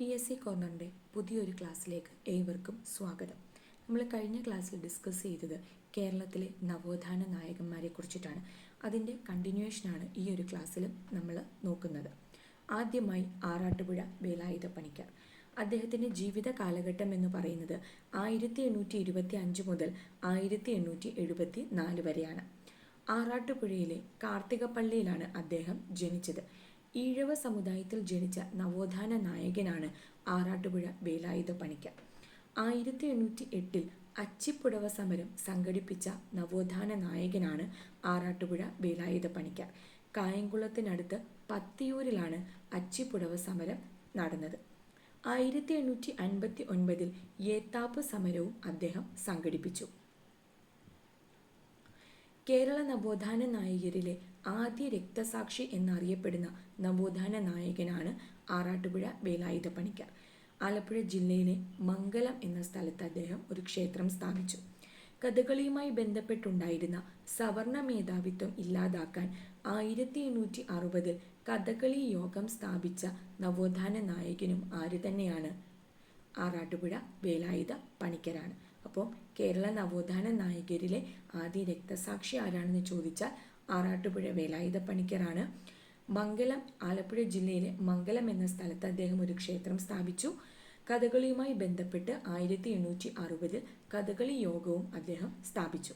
P S C കോർണറിന്റെ പുതിയൊരു ക്ലാസ്സിലേക്ക് ഏവർക്കും സ്വാഗതം. നമ്മൾ കഴിഞ്ഞ ക്ലാസ്സിൽ ഡിസ്കസ് ചെയ്തത് കേരളത്തിലെ നവോത്ഥാന നായകന്മാരെ കുറിച്ചിട്ടാണ്. അതിന്റെ കണ്ടിന്യൂഷനാണ് ഈ ഒരു ക്ലാസ്സിലും നമ്മൾ നോക്കുന്നത്. ആദ്യമായി ആറാട്ടുപുഴ വേലായുധ പണിക്കർ. അദ്ദേഹത്തിന്റെ ജീവിത കാലഘട്ടം എന്ന് പറയുന്നത് ആയിരത്തി എണ്ണൂറ്റി ഇരുപത്തി അഞ്ച് മുതൽ ആയിരത്തി എണ്ണൂറ്റി എഴുപത്തി നാല് വരെയാണ്. ആറാട്ടുപുഴയിലെ കാർത്തികപ്പള്ളിയിലാണ് അദ്ദേഹം ജനിച്ചത്. ഈഴവ സമുദായത്തിൽ ജനിച്ച നവോത്ഥാന നായകനാണ് ആറാട്ടുപുഴ വേലായുധ പണിക്കർ. ആയിരത്തി എണ്ണൂറ്റി എട്ടിൽ അച്ചിപ്പുടവ സമരം സംഘടിപ്പിച്ച നവോത്ഥാന നായകനാണ് ആറാട്ടുപുഴ വേലായുധ പണിക്കർ. കായംകുളത്തിനടുത്ത് പത്തിയൂരിലാണ് അച്ചിപ്പുടവ സമരം നടന്നത്. ആയിരത്തി എണ്ണൂറ്റി അൻപത്തി ഒൻപതിൽ ഏത്താപ്പ് സമരവും അദ്ദേഹം സംഘടിപ്പിച്ചു. കേരള നവോത്ഥാന നായകരിലെ ആദ്യ രക്തസാക്ഷി എന്നറിയപ്പെടുന്ന നവോത്ഥാന നായകനാണ് ആറാട്ടുപുഴ വേലായുധ പണിക്കർ ആലപ്പുഴ ജില്ലയിലെ മംഗലം എന്ന സ്ഥലത്ത് അദ്ദേഹം ഒരു ക്ഷേത്രം സ്ഥാപിച്ചു. കഥകളിയുമായി ബന്ധപ്പെട്ടുണ്ടായിരുന്ന സവർണ മേധാവിത്വം ഇല്ലാതാക്കാൻ ആയിരത്തി എണ്ണൂറ്റി അറുപതിൽ കഥകളി യോഗം സ്ഥാപിച്ച നവോത്ഥാന നായകനും ആര് തന്നെയാണ്? ആറാട്ടുപുഴ വേലായുധ പണിക്കരാണ് അപ്പോൾ കേരള നവോത്ഥാന നായകരിലെ ആദ്യ രക്തസാക്ഷി ആരാണെന്ന് ചോദിച്ചാൽ ആറാട്ടുപുഴ വേലായുധ പണിക്കറാണ് മംഗലം ആലപ്പുഴ ജില്ലയിലെ മംഗലം എന്ന സ്ഥലത്ത് അദ്ദേഹം ഒരു ക്ഷേത്രം സ്ഥാപിച്ചു. കഥകളിയുമായി ബന്ധപ്പെട്ട് ആയിരത്തി എണ്ണൂറ്റി അറുപതിൽ കഥകളി യോഗവും അദ്ദേഹം സ്ഥാപിച്ചു.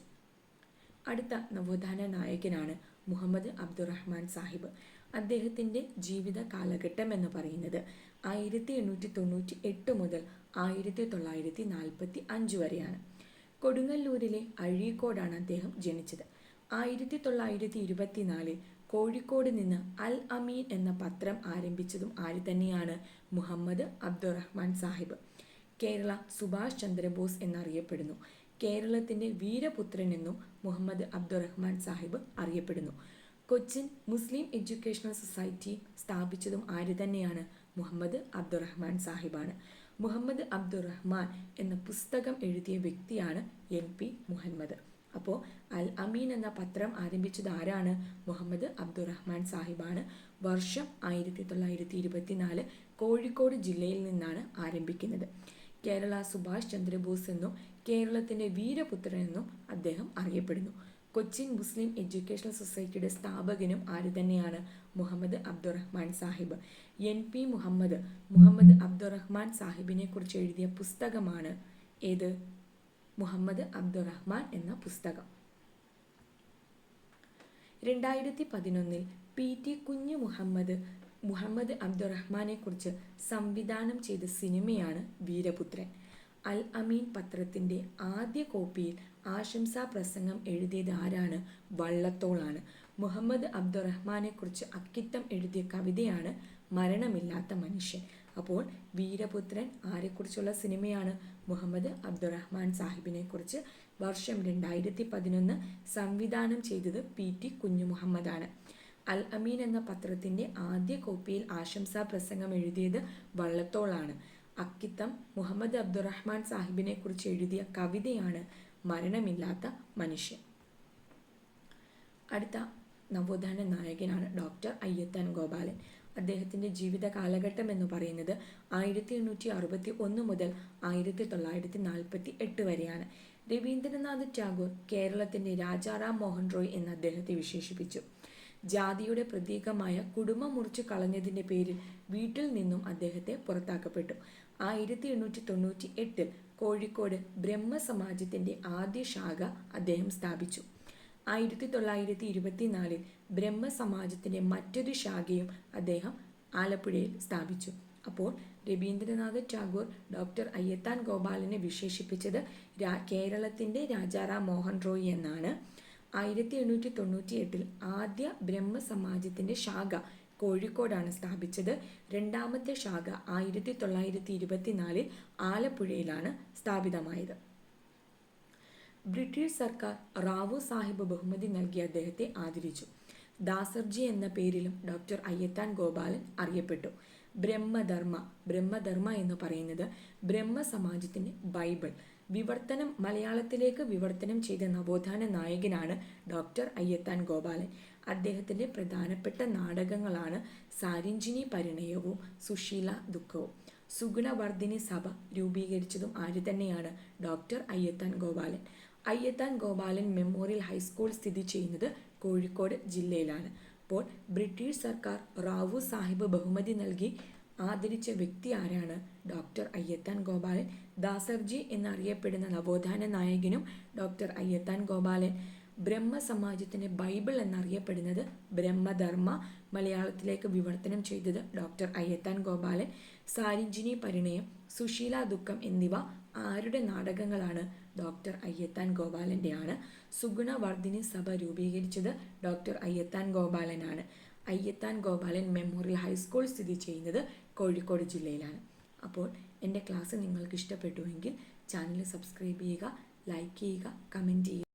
അടുത്ത നവോത്ഥാന നായകനാണ് മുഹമ്മദ് അബ്ദുറഹ്മാൻ സാഹിബ്. അദ്ദേഹത്തിന്റെ ജീവിത കാലഘട്ടം എന്ന് പറയുന്നത് ആയിരത്തി എണ്ണൂറ്റി തൊണ്ണൂറ്റി എട്ട് മുതൽ ആയിരത്തി തൊള്ളായിരത്തി നാൽപ്പത്തി അഞ്ച് വരെയാണ്. കൊടുങ്ങല്ലൂരിലെ അഴീക്കോടാണ് അദ്ദേഹം ജനിച്ചത്. ആയിരത്തി തൊള്ളായിരത്തി ഇരുപത്തിനാലിൽ കോഴിക്കോട് നിന്ന് അൽ അമീൻ എന്ന പത്രം ആരംഭിച്ചതും ആര് തന്നെയാണ്? മുഹമ്മദ് അബ്ദുറഹ്മാൻ സാഹിബ്. കേരള സുഭാഷ് ചന്ദ്രബോസ് എന്നറിയപ്പെടുന്നു. കേരളത്തിന്റെ വീരപുത്രൻ എന്നും മുഹമ്മദ് അബ്ദുറഹ്മാൻ സാഹിബ് അറിയപ്പെടുന്നു. കൊച്ചിൻ മുസ്ലിം എഡ്യൂക്കേഷണൽ സൊസൈറ്റി സ്ഥാപിച്ചതും ആര് തന്നെയാണ്? മുഹമ്മദ് അബ്ദുറഹ്മാൻ സാഹിബാണ്. മുഹമ്മദ് അബ്ദുറഹ്മാൻ എന്ന പുസ്തകം എഴുതിയ വ്യക്തിയാണ് എൻ പി മുഹമ്മദ്. അപ്പോൾ അൽ അമീൻ എന്ന പത്രം ആരംഭിച്ചത് ആരാണ്? മുഹമ്മദ് അബ്ദുറഹ്മാൻ സാഹിബാണ്. വർഷം ആയിരത്തി തൊള്ളായിരത്തി ഇരുപത്തിനാല് കോഴിക്കോട് ജില്ലയിൽ നിന്നാണ് ആരംഭിക്കുന്നത്. കേരള സുഭാഷ് ചന്ദ്രബോസ് എന്നും കേരളത്തിന്റെ വീരപുത്രൻ എന്നും അദ്ദേഹം അറിയപ്പെടുന്നു. കൊച്ചിൻ മുസ്ലിം എഡ്യൂക്കേഷണൽ സൊസൈറ്റിയുടെ സ്ഥാപകനും ആര് തന്നെയാണ്? Muhammad Abdurahman Sahib. N P Muhammad. Muhammad Abdurahman സാഹിബിനെ കുറിച്ച് എഴുതിയ പുസ്തകമാണ് ഏത്? മുഹമ്മദ് അബ്ദുറഹ്മാൻ എന്ന പുസ്തകം. രണ്ടായിരത്തി പതിനൊന്നിൽ പി ടി കുഞ്ഞു മുഹമ്മദ് മുഹമ്മദ് അബ്ദുറഹ്മാനെ കുറിച്ച് സംവിധാനം ചെയ്ത സിനിമയാണ് വീരപുത്രൻ. അൽ അമീൻ പത്രത്തിന്റെ ആദ്യ കോപ്പിയിൽ ആശംസാ പ്രസംഗം എഴുതിയത് ആരാണ്? വള്ളത്തോളാണ്. മുഹമ്മദ് അബ്ദുറഹ്മാനെ കുറിച്ച് അക്കിത്തം എഴുതിയ കവിതയാണ് മരണമില്ലാത്ത മനുഷ്യൻ. അപ്പോൾ വീരപുത്രൻ ആരെക്കുറിച്ചുള്ള സിനിമയാണ് മുഹമ്മദ് അബ്ദുറഹ്മാൻ സാഹിബിനെ കുറിച്ച് വർഷം രണ്ടായിരത്തി പതിനൊന്ന് സംവിധാനം ചെയ്തത് പി ടി കുഞ്ഞു മുഹമ്മദാണ് അൽ അമീൻ എന്ന പത്രത്തിന്റെ ആദ്യ കോപ്പിയിൽ ആശംസാ പ്രസംഗം എഴുതിയത് വള്ളത്തോളാണ്. അക്കിത്തം മുഹമ്മദ് അബ്ദുറഹ്മാൻ സാഹിബിനെ കുറിച്ച് എഴുതിയ കവിതയാണ് മരണമില്ലാത്ത മനുഷ്യൻ. അടുത്ത നവോത്ഥാന നായകനാണ് ഡോക്ടർ അയ്യത്താൻ ഗോപാലൻ. അദ്ദേഹത്തിന്റെ ജീവിത കാലഘട്ടം എന്ന് പറയുന്നത് ആയിരത്തി എണ്ണൂറ്റി അറുപത്തി ഒന്ന് മുതൽ ആയിരത്തി തൊള്ളായിരത്തി നാൽപ്പത്തി എട്ട് വരെയാണ്. രവീന്ദ്രനാഥ് ടാഗോർ കേരളത്തിന്റെ രാജാറാം മോഹൻ റോയ് എന്ന് അദ്ദേഹത്തെ വിശേഷിപ്പിച്ചു. ജാതിയുടെ പ്രതീകമായ കുടുംബം മുറിച്ചു കളഞ്ഞതിന്റെ പേരിൽ വീട്ടിൽ നിന്നും അദ്ദേഹത്തെ പുറത്താക്കപ്പെട്ടു. ആയിരത്തി എണ്ണൂറ്റി തൊണ്ണൂറ്റി എട്ടിൽ കോഴിക്കോട് ബ്രഹ്മസമാജത്തിന്റെ ആദ്യ ശാഖ അദ്ദേഹം സ്ഥാപിച്ചു. ആയിരത്തി തൊള്ളായിരത്തി ഇരുപത്തിനാലിൽ ബ്രഹ്മസമാജത്തിന്റെ മറ്റൊരു ശാഖയും അദ്ദേഹം ആലപ്പുഴയിൽ സ്ഥാപിച്ചു. അപ്പോൾ രവീന്ദ്രനാഥ് ടാഗോർ ഡോക്ടർ അയ്യത്താൻ ഗോപാലിനെ വിശേഷിപ്പിച്ചത് കേരളത്തിന്റെ രാജാറാം മോഹൻ റോയ് എന്നാണ്. ആയിരത്തി എണ്ണൂറ്റി തൊണ്ണൂറ്റി എട്ടിൽ ആദ്യ ബ്രഹ്മസമാജത്തിന്റെ ശാഖ കോഴിക്കോടാണ് സ്ഥാപിച്ചത്. രണ്ടാമത്തെ ശാഖ ആയിരത്തി തൊള്ളായിരത്തി ഇരുപത്തിനാലിൽ ആലപ്പുഴയിലാണ് സ്ഥാപിതമായത്. ബ്രിട്ടീഷ് സർക്കാർ റാവു സാഹിബ് ബഹുമതി നൽകി അദ്ദേഹത്തെ ആദരിച്ചു. ദാസർജി എന്ന പേരിലും ഡോക്ടർ അയ്യത്താൻ ഗോപാലൻ അറിയപ്പെട്ടു. ബ്രഹ്മധർമ്മ ബ്രഹ്മധർമ്മ എന്ന് പറയുന്നത് ബ്രഹ്മസമാജത്തിന്റെ ബൈബിൾ. വിവർത്തനം മലയാളത്തിലേക്ക് വിവർത്തനം ചെയ്ത നവോത്ഥാന നായകനാണ് ഡോക്ടർ അയ്യത്താൻ ഗോപാലൻ. അദ്ദേഹത്തിന്റെ പ്രധാനപ്പെട്ട നാടകങ്ങളാണ് സാരിഞ്ചിനി പരിണയവും സുശീല ദുഃഖവും. സുഗുണവർദ്ധിനി സഭ രൂപീകരിച്ചതും ആര് തന്നെയാണ്? Doctor Ayyathan Gopalan. Ayyathan Gopalan memorial high school സ്ഥിതി ചെയ്യുന്നത് കോഴിക്കോട് ജില്ലയിലാണ്. അപ്പോൾ ബ്രിട്ടീഷ് സർക്കാർ റാവു സാഹിബ് ബഹുമതി നൽകി. ആദരിച്ച വ്യക്തി ആരാണ്? ഡോക്ടർ അയ്യത്താൻ ഗോപാലൻ. ദാസർജി എന്നറിയപ്പെടുന്ന നവോത്ഥാന നായകനും ഡോക്ടർ അയ്യത്താൻ ഗോപാലൻ. ബ്രഹ്മസമാജത്തിന്റെ ബൈബിൾ എന്നറിയപ്പെടുന്നത് ബ്രഹ്മധർമ്മ മലയാളത്തിലേക്ക് വിവർത്തനം ചെയ്തത് ഡോക്ടർ അയ്യത്താൻ ഗോപാലൻ. സാരിഞ്ചിനി പരിണയം സുശീല ദുഃഖം എന്നിവ ആരുടെ നാടകങ്ങളാണ്? ഡോക്ടർ അയ്യത്താൻ ഗോപാലന്റെയാണ് സുഗുണവർദ്ധിനി സഭ രൂപീകരിച്ചത് doctor Ayyathan ഗോപാലനാണ്. Ayyathan Gopalan memorial high school സ്ഥിതി ചെയ്യുന്നത് കോഴിക്കോട് ജില്ലയിലാണ്. അപ്പോൾ എന്റെ ക്ലാസ് നിങ്ങൾക്ക് ഇഷ്ടപ്പെട്ടുവെങ്കിൽ ചാനൽ സബ്സ്ക്രൈബ് ചെയ്യുക ലൈക്ക് ചെയ്യുക കമന്റ് ചെയ്യുക.